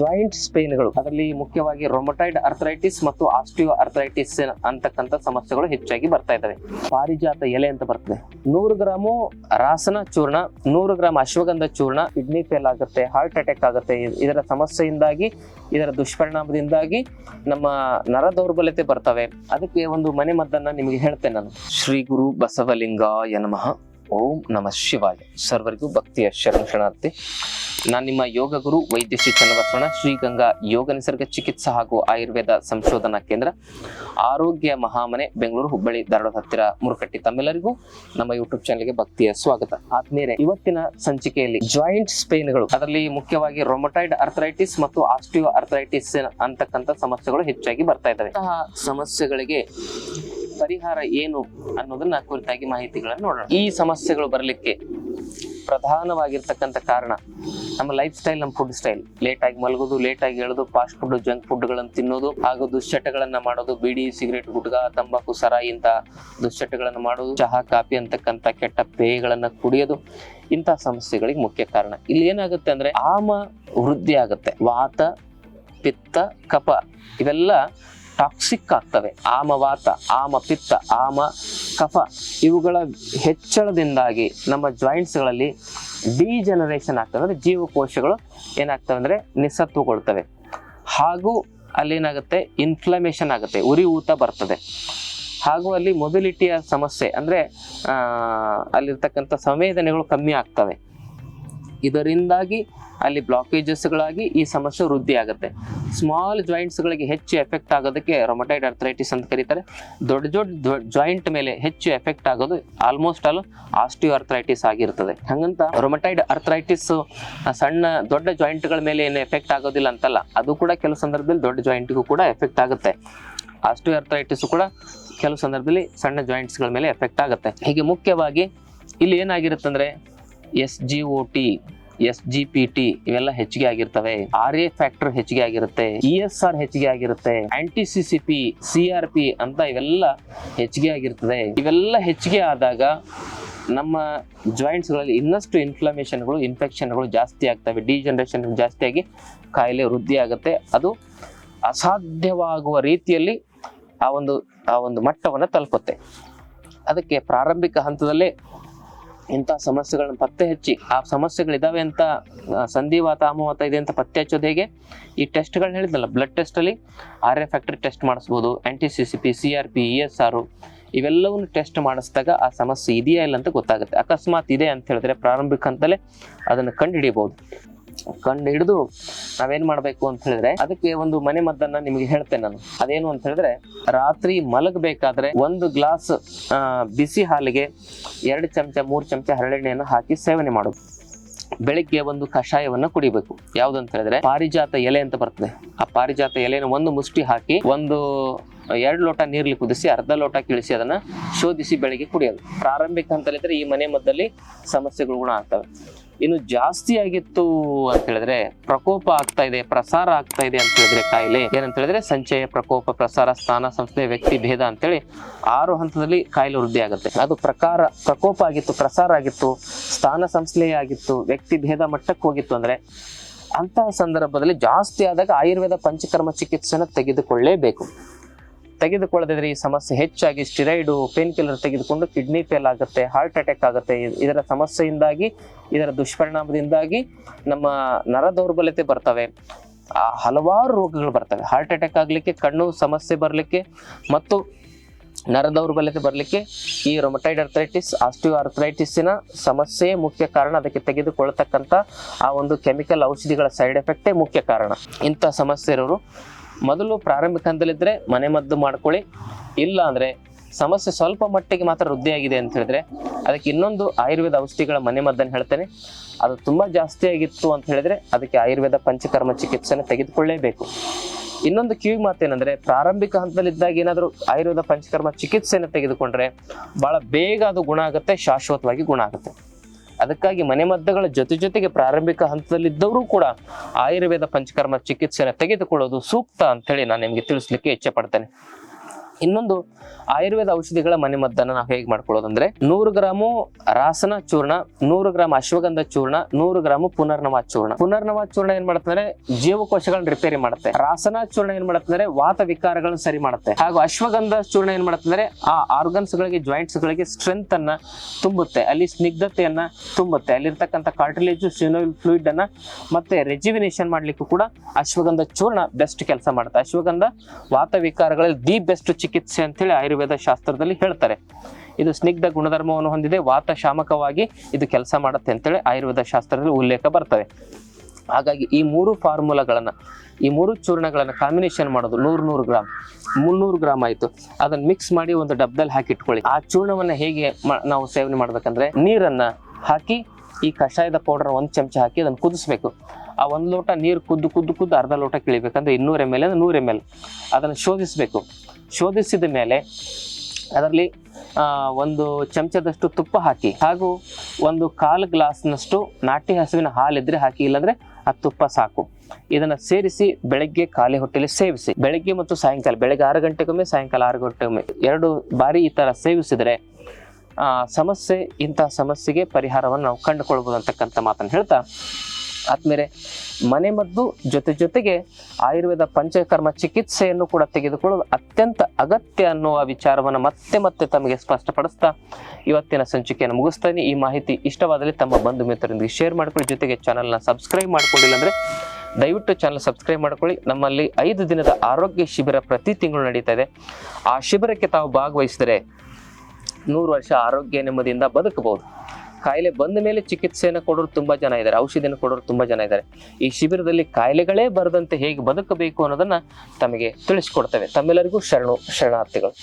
Joints ಸ್ಪೇನ್ಗಳು ಅದರಲ್ಲಿ ಮುಖ್ಯವಾಗಿ ರೊಮಟೈಡ್ ಅರ್ಥರೈಟಿಸ್ ಮತ್ತು ಆಸ್ಟಿಯೋ ಅರ್ಥರೈಟಿಸ್ ಅಂತಕ್ಕಂಥ ಸಮಸ್ಯೆಗಳು ಹೆಚ್ಚಾಗಿ ಬರ್ತಾ ಇದ್ದಾವೆ. ಪಾರಿಜಾತ ಎಲೆ ಅಂತ ಬರ್ತದೆ. ನೂರು ಗ್ರಾಮು ರಾಸನ ಚೂರ್ಣ, ನೂರು ಗ್ರಾಮ್ ಅಶ್ವಗಂಧ ಚೂರ್ಣ ಕಿಡ್ನಿ ಫೇಲ್ ಆಗುತ್ತೆ ಹಾರ್ಟ್ ಅಟ್ಯಾಕ್ ಆಗುತ್ತೆ. ಇದರ ಸಮಸ್ಯೆಯಿಂದಾಗಿ, ಇದರ ದುಷ್ಪರಿಣಾಮದಿಂದಾಗಿ ನಮ್ಮ ನರ ದೌರ್ಬಲ್ಯತೆ ಬರ್ತವೆ. ಅದಕ್ಕೆ ಒಂದು ಮನೆ ಮದ್ದನ್ನ ನಿಮಗೆ ಹೇಳ್ತೇನೆ ನಾನು. ಶ್ರೀ ಗುರು ಬಸವಲಿಂಗಾಯ ನಮಃ. ಓಂ ನಮ ಶಿವಾಯ. ಸರ್ವರಿಗೂ ಭಕ್ತಿಯ ಶರಣ ಶರಣಾರ್ಥಿ. ನಾನು ನಿಮ್ಮ ಯೋಗ ಗುರು ವೈದ್ಯ ಶ್ರೀ ಚನ್ನಬಸವಣ ಶ್ರೀಗಂಗಾ ಯೋಗ ನಿಸರ್ಗ ಚಿಕಿತ್ಸಾ ಹಾಗೂ ಆಯುರ್ವೇದ ಸಂಶೋಧನಾ ಕೇಂದ್ರ, ಆರೋಗ್ಯ ಮಹಾಮನೆ, ಬೆಂಗಳೂರು ಹುಬ್ಬಳ್ಳಿ, ಧಾರವಾಡ ಹತ್ತಿರ ಮುರುಕಟ್ಟಿ ತಮ್ಮೆಲ್ಲರಿಗೂ ನಮ್ಮ ಯೂಟ್ಯೂಬ್ ಚಾನಲ್ಗೆ ಭಕ್ತಿಯ ಸ್ವಾಗತ. ಆದ್ಮೇಲೆ ಇವತ್ತಿನ ಸಂಚಿಕೆಯಲ್ಲಿ ಜಾಯಿಂಟ್ ಸ್ಪೇನ್ಗಳು ಅದರಲ್ಲಿ ಮುಖ್ಯವಾಗಿ ರೊಮಟೈಡ್ ಅರ್ಥರೈಟಿಸ್ ಮತ್ತು ಆಸ್ಟಿಯೋ ಅರ್ಥರೈಟಿಸ್ ಅಂತಕ್ಕಂಥ ಸಮಸ್ಯೆಗಳು ಹೆಚ್ಚಾಗಿ ಬರ್ತಾ ಇದ್ದಾವೆ. ಸಮಸ್ಯೆಗಳಿಗೆ ಪರಿಹಾರ ಏನು ಅನ್ನೋದನ್ನ ಕುರಿತಾಗಿ ಮಾಹಿತಿಗಳನ್ನು ನೋಡೋಣ. ಈ ಸಮಸ್ಯೆಗಳು ಬರಲಿಕ್ಕೆ ಪ್ರಧಾನವಾಗಿರ್ತಕ್ಕಂಥ ಕಾರಣ ನಮ್ಮ ಲೈಫ್ ಸ್ಟೈಲ್ ನಮ್ಮ ಫುಡ್ ಸ್ಟೈಲ್ ಲೇಟ್ ಆಗಿ ಮಲಗೋದು ಲೇಟ್ ಆಗಿ ಹೇಳೋದು ಫಾಸ್ಟ್ ಫುಡ್ ಜಂಕ್ ಫುಡ್ಗಳನ್ನು ತಿನ್ನೋದು, ಹಾಗೂ ದುಶ್ಚಟಗಳನ್ನ ಮಾಡೋದು, ಬೀಡಿ ಸಿಗರೇಟ್ ಗುಡ್ಗ ತಂಬಾಕು ಸರ ಇಂತ ದುಶ್ಚಟಗಳನ್ನು ಮಾಡೋದು, ಚಹಾ, ಕಾಫಿ ಅಂತಕ್ಕಂಥ ಕೆಟ್ಟ ಪೇಯಗಳನ್ನು ಕುಡಿಯೋದು ಇಂಥ ಸಮಸ್ಯೆಗಳಿಗೆ ಮುಖ್ಯ ಕಾರಣ. ಇಲ್ಲಿ ಏನಾಗುತ್ತೆ ಅಂದ್ರೆ ಆಮ ವೃದ್ಧಿ ಆಗುತ್ತೆ ವಾತ, ಪಿತ್ತ ಕಪ ಇವೆಲ್ಲ ಟಾಕ್ಸಿಕ್ ಆಗ್ತವೆ ಆಮವಾತ ಆಮ ಪಿತ್ತ, ಆಮ ಕಫ ಇವುಗಳ ಹೆಚ್ಚಳದಿಂದಾಗಿ ನಮ್ಮ ಜಾಯಿಂಟ್ಸ್ಗಳಲ್ಲಿ ಡಿಜನರೇಷನ್ ಆಗ್ತವೆ. ಅಂದ್ರೆ ಜೀವಕೋಶಗಳು ಏನಾಗ್ತವೆ ಅಂದ್ರೆ ನಿಸ್ಸತ್ವಗೊಳ್ತವೆ ಹಾಗೂ ಅಲ್ಲೇನಾಗುತ್ತೆ? ಇನ್ಫ್ಲಮೇಷನ್ ಆಗುತ್ತೆ. ಉರಿ ಊತ ಬರ್ತದೆ. ಹಾಗೂ ಅಲ್ಲಿ ಮೊಬಿಲಿಟಿಯ ಸಮಸ್ಯೆ ಅಂದ್ರೆ ಅಲ್ಲಿರ್ತಕ್ಕಂಥ ಸಂವೇದನೆಗಳು ಕಮ್ಮಿ ಆಗ್ತವೆ. ಇದರಿಂದಾಗಿ ಅಲ್ಲಿ ಬ್ಲಾಕೇಜಸ್ಗಳಾಗಿ ಈ ಸಮಸ್ಯೆ ವೃದ್ಧಿ ಆಗುತ್ತೆ ಸ್ಮಾಲ್ ಜಾಯಿಂಟ್ಸ್ಗಳಿಗೆ ಹೆಚ್ಚು ಎಫೆಕ್ಟ್ ಆಗೋದಕ್ಕೆ ರೊಮಟೈಡ್ ಅರ್ಥರೈಟಿಸ್ ಅಂತ ಕರೀತಾರೆ. ದೊಡ್ಡ ದೊಡ್ಡ ಜಾಯಿಂಟ್ ಮೇಲೆ ಹೆಚ್ಚು ಎಫೆಕ್ಟ್ ಆಗೋದು ಆಲ್ಮೋಸ್ಟ್ ಆಲ್ ಆಸ್ಟಿಯೋ ಅರ್ಥರೈಟಿಸ್ ಆಗಿರ್ತದೆ. ಹಂಗಂತ ರೊಮಟೈಡ್ ಅರ್ಥರೈಟಿಸ್ ಸಣ್ಣ ದೊಡ್ಡ ಜಾಯಿಂಟ್ಗಳ ಮೇಲೆ ಏನು ಎಫೆಕ್ಟ್ ಆಗೋದಿಲ್ಲ ಅಂತಲ್ಲ, ಅದು ಕೂಡ ಕೆಲವು ಸಂದರ್ಭದಲ್ಲಿ ದೊಡ್ಡ ಜಾಯಿಂಟ್ಗೂ ಕೂಡ ಎಫೆಕ್ಟ್ ಆಗುತ್ತೆ. ಆಸ್ಟಿಯೋ ಅರ್ಥರೈಟಿಸ್ ಕೂಡ ಕೆಲವು ಸಂದರ್ಭದಲ್ಲಿ ಸಣ್ಣ ಜಾಯಿಂಟ್ಸ್ಗಳ ಮೇಲೆ ಎಫೆಕ್ಟ್ ಆಗುತ್ತೆ. ಹೀಗೆ ಮುಖ್ಯವಾಗಿ ಇಲ್ಲಿ ಏನಾಗಿರುತ್ತೆ ಅಂದ್ರೆ S G O T, S G P T ಇವೆಲ್ಲ ಹೆಚ್ಚಿಗೆ ಆಗಿರ್ತವೆ. ಆರ್ ಎ ಫ್ಯಾಕ್ಟರ್ ಹೆಚ್ಚಿಗೆ ಆಗಿರುತ್ತೆ. ಇ ಎಸ್ ಆರ್ ಹೆಚ್ಚಿಗೆ ಆಗಿರುತ್ತೆ. Anti C C P, C R P ಅಂತ ಇವೆಲ್ಲ ಹೆಚ್ಚಿಗೆ ಆಗಿರ್ತದೆ. ಇವೆಲ್ಲ ಹೆಚ್ಚಿಗೆ ಆದಾಗ ನಮ್ಮ ಜಾಯಿಂಟ್ಸ್ಗಳಲ್ಲಿ ಇನ್ನಷ್ಟು ಇನ್ಫ್ಲಮೇಷನ್ಗಳು ಇನ್ಫೆಕ್ಷನ್ಗಳು ಜಾಸ್ತಿ ಆಗ್ತವೆ. ಡಿಜನರೇಷನ್ ಜಾಸ್ತಿ ಆಗಿ ಕಾಯಿಲೆ ವೃದ್ಧಿ ಆಗುತ್ತೆ. ಅದು ಅಸಾಧ್ಯವಾಗುವ ರೀತಿಯಲ್ಲಿ ಆ ಒಂದು ಆ ಒಂದು ಮಟ್ಟವನ್ನು ತಲುಪುತ್ತೆ. ಅದಕ್ಕೆ ಪ್ರಾರಂಭಿಕ ಹಂತದಲ್ಲೇ ಇಂಥ ಸಮಸ್ಯೆಗಳನ್ನ ಪತ್ತೆ ಹಚ್ಚಿ, ಆ ಸಮಸ್ಯೆಗಳಿದಾವೆ ಅಂತ ಸಂಧಿವಾತ ಆಮವಾತ ಇದೆ ಅಂತ ಪತ್ತೆ ಹಚ್ಚೋದು ಹೇಗೆ? ಈ ಟೆಸ್ಟ್ಗಳನ್ನ ಹೇಳಿದ್ನಲ್ಲ ಬ್ಲಡ್ ಟೆಸ್ಟಲ್ಲಿ ಆರ್ ಎ ಫ್ಯಾಕ್ಟ್ರಿ ಟೆಸ್ಟ್ ಮಾಡಿಸ್ಬೋದು anti C C P C R P E S R ಇವೆಲ್ಲವನ್ನು ಟೆಸ್ಟ್ ಮಾಡಿಸಿದಾಗ ಆ ಸಮಸ್ಯೆ ಇದೆಯಾ ಇಲ್ಲ ಅಂತ ಗೊತ್ತಾಗುತ್ತೆ. ಅಕಸ್ಮಾತ್ ಇದೆ ಅಂತ ಹೇಳಿದ್ರೆ ಪ್ರಾರಂಭಿಕ ಹಂತಲೇ ಅದನ್ನು ಕಂಡುಹಿಡಿಯಬಹುದು. ಕಂಡು ಹಿಡಿದು ನಾವೇನ್ ಮಾಡ್ಬೇಕು ಅಂತ ಹೇಳಿದ್ರೆ, ಅದಕ್ಕೆ ಒಂದು ಮನೆ ಮದ್ದನ್ನ ನಿಮಗೆ ಹೇಳ್ತೇನೆ ನಾನು. ಅದೇನು ಅಂತ ಹೇಳಿದ್ರೆ, ರಾತ್ರಿ ಮಲಗಬೇಕಾದ್ರೆ ಒಂದು ಗ್ಲಾಸ್ ಬಿಸಿ ಹಾಲಿಗೆ ಎರಡು ಚಮಚ, ಮೂರು ಚಮಚ ಹರಳೆಣ್ಣೆಯನ್ನು ಹಾಕಿ ಸೇವನೆ ಮಾಡೋದು. ಬೆಳಿಗ್ಗೆ ಒಂದು ಕಷಾಯವನ್ನು ಕುಡಿಬೇಕು. ಯಾವುದು ಅಂತ ಹೇಳಿದ್ರೆ ಪಾರಿಜಾತ ಎಲೆ ಅಂತ ಬರ್ತದೆ. ಆ ಪಾರಿಜಾತ ಎಲೆಯನ್ನು ಒಂದು ಮುಷ್ಟಿ ಹಾಕಿ ಒಂದು ಎರಡು ಲೋಟ ನೀರ್ಲಿ ಕುದಿಸಿ, ಅರ್ಧ ಲೋಟ ಕಿಳಿಸಿ ಅದನ್ನ ಶೋಧಿಸಿ ಬೆಳಿಗ್ಗೆ ಕುಡಿಯೋದು ಪ್ರಾರಂಭಿಕ ಹಂತದಲ್ಲಿದ್ರೆ ಈ ಮನೆ ಮದ್ದಲ್ಲಿ ಸಮಸ್ಯೆಗಳು ಗುಣ ಆಗ್ತವೆ. ಇನ್ನು ಜಾಸ್ತಿ ಆಗಿತ್ತು ಅಂತ ಹೇಳಿದ್ರೆ ಪ್ರಕೋಪ ಆಗ್ತಾ ಇದೆ, ಪ್ರಸಾರ ಆಗ್ತಾ ಇದೆ ಅಂತ ಹೇಳಿದ್ರೆ ಕಾಯಿಲೆ. ಏನಂತ ಹೇಳಿದ್ರೆ ಸಂಚಯ, ಪ್ರಕೋಪ, ಪ್ರಸಾರ, ಸ್ಥಾನ, ಸಂಸ್ಥೆ, ವ್ಯಕ್ತಿ, ಭೇದ ಅಂತೇಳಿ ಆರು ಹಂತದಲ್ಲಿ ಕಾಯಿಲೆ ವೃದ್ಧಿ ಆಗುತ್ತೆ. ಅದು ಪ್ರಕಾರ, ಪ್ರಕೋಪ ಆಗಿತ್ತು, ಪ್ರಸಾರ ಆಗಿತ್ತು, ಸ್ಥಾನ ಸಂಸ್ಥೆ ಆಗಿತ್ತು, ವ್ಯಕ್ತಿ ಭೇದ ಮಟ್ಟಕ್ಕೆ ಹೋಗಿತ್ತು ಅಂದ್ರೆ ಅಂತಹ ಸಂದರ್ಭದಲ್ಲಿ ಜಾಸ್ತಿ ಆದಾಗ ಆಯುರ್ವೇದ ಪಂಚಕರ್ಮ ಚಿಕಿತ್ಸೆನ ತೆಗೆದುಕೊಳ್ಳೇಬೇಕು. ತೆಗೆದುಕೊಳ್ಳದಿದ್ರೆ ಈ ಸಮಸ್ಯೆ ಹೆಚ್ಚಾಗಿ ಸ್ಟಿರೈಡು ಪೇನ್ ಕಿಲ್ಲರ್ ತೆಗೆದುಕೊಂಡು ಕಿಡ್ನಿ ಫೇಲ್ ಆಗುತ್ತೆ, ಹಾರ್ಟ್ ಅಟ್ಯಾಕ್ ಆಗುತ್ತೆ. ಇದರ ಸಮಸ್ಯೆಯಿಂದಾಗಿ, ಇದರ ದುಷ್ಪರಿಣಾಮದಿಂದಾಗಿ ನಮ್ಮ ನರ ದೌರ್ಬಲ್ಯತೆ ಬರ್ತವೆ. ಹಲವಾರು ರೋಗಗಳು ಬರ್ತವೆ. ಹಾರ್ಟ್ ಅಟ್ಯಾಕ್ ಆಗಲಿಕ್ಕೆ, ಕಣ್ಣು ಸಮಸ್ಯೆ ಬರಲಿಕ್ಕೆ ಮತ್ತು ನರ ದೌರ್ಬಲ್ಯತೆ ಬರಲಿಕ್ಕೆ ಈ ರೊಮಟೈಡ್ ಅರ್ಥ್ರೈಟಿಸ್ ಆಸ್ಟಿಯೋ ಅರ್ಥ್ರೈಟಿಸ್ಸಿನ ಸಮಸ್ಯೆ ಮುಖ್ಯ ಕಾರಣ. ಅದಕ್ಕೆ ತೆಗೆದುಕೊಳ್ಳತಕ್ಕಂಥ ಆ ಒಂದು ಕೆಮಿಕಲ್ ಔಷಧಿಗಳ ಸೈಡ್ ಎಫೆಕ್ಟೇ ಮುಖ್ಯ ಕಾರಣ. ಇಂಥ ಸಮಸ್ಯೆ ಇರೋರು ಮೊದಲು ಪ್ರಾರಂಭಿಕ ಹಂತದಲ್ಲಿದ್ದರೆ ಮನೆ ಮದ್ದು ಮಾಡ್ಕೊಳ್ಳಿ. ಇಲ್ಲ ಅಂದರೆ ಸಮಸ್ಯೆ ಸ್ವಲ್ಪ ಮಟ್ಟಿಗೆ ಮಾತ್ರ ವೃದ್ಧಿಯಾಗಿದೆ ಅಂತ ಹೇಳಿದ್ರೆ ಅದಕ್ಕೆ ಇನ್ನೊಂದು ಆಯುರ್ವೇದ ಔಷಧಿಗಳ ಮನೆ ಮದ್ದನ್ನು ಹೇಳ್ತೇನೆ. ಅದು ತುಂಬ ಜಾಸ್ತಿ ಆಗಿತ್ತು ಅಂತ ಹೇಳಿದ್ರೆ ಅದಕ್ಕೆ ಆಯುರ್ವೇದ ಪಂಚಕರ್ಮ ಚಿಕಿತ್ಸೆನ ತೆಗೆದುಕೊಳ್ಳೇಬೇಕು. ಇನ್ನೊಂದು ಕಿವಿ ಮಾತೇನೆಂದ್ರೆ ಪ್ರಾರಂಭಿಕ ಹಂತದಲ್ಲಿದ್ದಾಗ ಏನಾದರೂ ಆಯುರ್ವೇದ ಪಂಚಕರ್ಮ ಚಿಕಿತ್ಸೆಯನ್ನು ತೆಗೆದುಕೊಂಡ್ರೆ ಬಹಳ ಬೇಗ ಅದು ಗುಣ ಆಗುತ್ತೆ, ಶಾಶ್ವತವಾಗಿ ಗುಣ ಆಗುತ್ತೆ. ಅದಕ್ಕಾಗಿ ಮನೆಮದ್ದುಗಳ ಜೊತೆ ಜೊತೆಗೆ ಪ್ರಾರಂಭಿಕ ಹಂತದಲ್ಲಿದ್ದವರು ಕೂಡ ಆಯುರ್ವೇದ ಪಂಚಕರ್ಮ ಚಿಕಿತ್ಸೆಯನ್ನು ತೆಗೆದುಕೊಳ್ಳೋದು ಸೂಕ್ತ ಅಂತೇಳಿ ನಾನು ನಿಮಗೆ ತಿಳಿಸ್ಲಿಕ್ಕೆ ಇಚ್ಛೆ ಪಡ್ತೇನೆ. ಇನ್ನೊಂದು ಆಯುರ್ವೇದ ಔಷಧಿಗಳ ಮನೆಮದ್ದನ್ನ ನಾವು ಹೇಗೆ ಮಾಡ್ಕೊಳ್ಳೋದಂದ್ರೆ ನೂರು ಗ್ರಾಮು ರಾಸನ ಚೂರ್ಣ, ನೂರು ಗ್ರಾಮ್ ಅಶ್ವಗಂಧ ಚೂರ್ಣ, ನೂರು ಗ್ರಾಮು ಪುನರ್ನವ ಚೂರ್ಣ. ಪುನರ್ನವ ಚೂರ್ಣ ಏನ್ ಮಾಡುತ್ತಂದ್ರೆ ಜೀವಕೋಶಗಳನ್ನ ರಿಪೇರಿ ಮಾಡುತ್ತೆ. ರಾಸನ ಚೂರ್ಣ ಏನ್ ಮಾಡುತ್ತಂದ್ರೆ ವಾತ ವಿಕಾರಗಳನ್ನ ಸರಿ ಮಾಡುತ್ತೆ. ಹಾಗೂ ಅಶ್ವಗಂಧ ಚೂರ್ಣ ಏನ್ ಮಾಡುತ್ತಂದ್ರೆ ಆ ಆರ್ಗನ್ಸ್ ಗಳಿಗೆ ಜಾಯಿಂಟ್ಸ್ ಗಳಿಗೆ ಸ್ಟ್ರೆಂತ್ ಅನ್ನ ತುಂಬುತ್ತೆ. ಅಲ್ಲಿ ಸ್ನಿಗ್ಧತೆಯನ್ನ ತುಂಬುತ್ತೆ. ಅಲ್ಲಿರ್ತಕ್ಕಂಥ ಕಾರ್ಟಿಲೇಜ್ ಸಿನೋಯಿಲ್ ಫ್ಲೂಯಿಡ್ ಅನ್ನ ಮತ್ತೆ ರೆಜಿವಿನೇಷನ್ ಮಾಡ್ಲಿಕ್ಕೂ ಕೂಡ ಅಶ್ವಗಂಧ ಚೂರ್ಣ ಬೆಸ್ಟ್ ಕೆಲಸ ಮಾಡುತ್ತೆ. ಅಶ್ವಗಂಧ ವಾತ ವಿಕಾರಗಳಲ್ಲಿ ದಿ ಬೆಸ್ಟ್ ಚಿಕಿತ್ಸೆ ಅಂತೇಳಿ ಆಯುರ್ವೇದ ಶಾಸ್ತ್ರದಲ್ಲಿ ಹೇಳ್ತಾರೆ. ಇದು ಸ್ನಿಗ್ಧ ಗುಣಧರ್ಮವನ್ನು ಹೊಂದಿದೆ ವಾತ ಶಾಮಕವಾಗಿ ಇದು ಕೆಲಸ ಮಾಡುತ್ತೆ ಅಂತೇಳಿ ಆಯುರ್ವೇದ ಶಾಸ್ತ್ರದಲ್ಲಿ ಉಲ್ಲೇಖ ಬರ್ತವೆ ಹಾಗಾಗಿ ಈ ಮೂರು ಫಾರ್ಮುಲಾಗಳನ್ನು, ಈ ಮೂರು ಚೂರ್ಣಗಳನ್ನು ಕಾಂಬಿನೇಷನ್ ಮಾಡೋದು ನೂರು ನೂರು ಗ್ರಾಮ್, ಮುನ್ನೂರು ಗ್ರಾಮ್ ಆಯಿತು. ಅದನ್ನು ಮಿಕ್ಸ್ ಮಾಡಿ ಒಂದು ಡಬ್ಬದಲ್ಲಿ ಹಾಕಿ ಇಟ್ಕೊಳ್ಳಿ. ಆ ಚೂರ್ಣವನ್ನು ಹೇಗೆ ನಾವು ಸೇವನೆ ಮಾಡಬೇಕಂದ್ರೆ ನೀರನ್ನು ಹಾಕಿ ಈ ಕಷಾಯದ ಪೌಡರ್ ಒಂದು ಚಮಚ ಹಾಕಿ ಅದನ್ನು ಕುದಿಸ್ಬೇಕು. ಆ ಒಂದು ಲೋಟ ನೀರು ಕುದ್ದು ಕುದ್ದು ಕುದ್ದು ಅರ್ಧ ಲೋಟ ಕಿಳಿಬೇಕಂದ್ರೆ ಇನ್ನೂರು ಎಂ ಎಲ್ ಅಂದರೆ ನೂರು ಎಂ ಎಲ್ ಅದನ್ನು ಶೋಧಿಸಬೇಕು. ಶೋಧಿಸಿದ ಮೇಲೆ ಅದರಲ್ಲಿ ಒಂದು ಚಮಚದಷ್ಟು ತುಪ್ಪ ಹಾಕಿ, ಹಾಗೂ ಒಂದು ಕಾಲು ಗ್ಲಾಸ್ನಷ್ಟು ನಾಟಿ ಹಸುವಿನ ಹಾಲಿದ್ರೆ ಹಾಕಿ, ಇಲ್ಲಾಂದ್ರೆ ಆ ತುಪ್ಪ ಸಾಕು. ಇದನ್ನ ಸೇರಿಸಿ ಬೆಳಗ್ಗೆ ಖಾಲಿ ಹೊಟ್ಟೆಯಲ್ಲಿ ಸೇವಿಸಿ. ಬೆಳಗ್ಗೆ ಮತ್ತು ಸಾಯಂಕಾಲ, ಬೆಳಗ್ಗೆ ಆರು ಗಂಟೆಗೊಮ್ಮೆ, ಸಾಯಂಕಾಲ ಆರು ಗಂಟೆಗೊಮ್ಮೆ. ಎರಡು ಬಾರಿ ಈ ತರ ಸೇವಿಸಿದರೆ ಸಮಸ್ಯೆ ಇಂತಹ ಸಮಸ್ಯೆಗೆ ಪರಿಹಾರವನ್ನು ನಾವು ಕಂಡುಕೊಳ್ಬೋದು ಅಂತಕ್ಕಂಥ ಮಾತನ್ನು ಹೇಳ್ತಾ, ಆದ್ಮೇಲೆ ಮನೆಮದ್ದು ಜೊತೆ ಜೊತೆಗೆ ಆಯುರ್ವೇದ ಪಂಚಕರ್ಮ ಚಿಕಿತ್ಸೆಯನ್ನು ಕೂಡ ತೆಗೆದುಕೊಳ್ಳುವುದು ಅತ್ಯಂತ ಅಗತ್ಯ ಅನ್ನುವ ವಿಚಾರವನ್ನು ಮತ್ತೆ ಮತ್ತೆ ತಮಗೆ ಸ್ಪಷ್ಟಪಡಿಸ್ತಾ ಇವತ್ತಿನ ಸಂಚಿಕೆಯನ್ನು ಮುಗಿಸ್ತಾನೆ. ಈ ಮಾಹಿತಿ ಇಷ್ಟವಾದಲ್ಲಿ ತಮ್ಮ ಬಂಧು ಮಿತ್ರರೊಂದಿಗೆ ಶೇರ್ ಮಾಡ್ಕೊಳ್ಳಿ. ಜೊತೆಗೆ ಚಾನಲ್ನ ಸಬ್ಸ್ಕ್ರೈಬ್ ಮಾಡ್ಕೊಂಡಿಲ್ಲ ಅಂದ್ರೆ ದಯವಿಟ್ಟು ಚಾನಲ್ ಸಬ್ಸ್ಕ್ರೈಬ್ ಮಾಡ್ಕೊಳ್ಳಿ. ನಮ್ಮಲ್ಲಿ ಐದು ದಿನದ ಆರೋಗ್ಯ ಶಿಬಿರ ಪ್ರತಿ ತಿಂಗಳು ನಡೀತಾ ಇದೆ. ಆ ಶಿಬಿರಕ್ಕೆ ತಾವು ಭಾಗವಹಿಸಿದರೆ ನೂರು ವರ್ಷ ಆರೋಗ್ಯ ನೆಮ್ಮದಿಯಿಂದ ಬದುಕಬಹುದು. ಕಾಯಿಲೆ ಬಂದ ಮೇಲೆ ಚಿಕಿತ್ಸೆಯನ್ನು ಕೊಡೋರು ತುಂಬಾ ಜನ ಇದ್ದಾರೆ, ಔಷಧಿಯನ್ನು ಕೊಡೋರು ತುಂಬಾ ಜನ ಇದ್ದಾರೆ. ಈ ಶಿಬಿರದಲ್ಲಿ ಕಾಯಿಲೆಗಳೇ ಬರದಂತೆ ಹೇಗೆ ಬದುಕಬೇಕು ಅನ್ನೋದನ್ನ ತಮಗೆ ತಿಳಿಸ್ಕೊಡ್ತೇವೆ. ತಮ್ಮೆಲ್ಲರಿಗೂ ಶರಣು, ಶರಣಾರ್ಥಿಗಳು.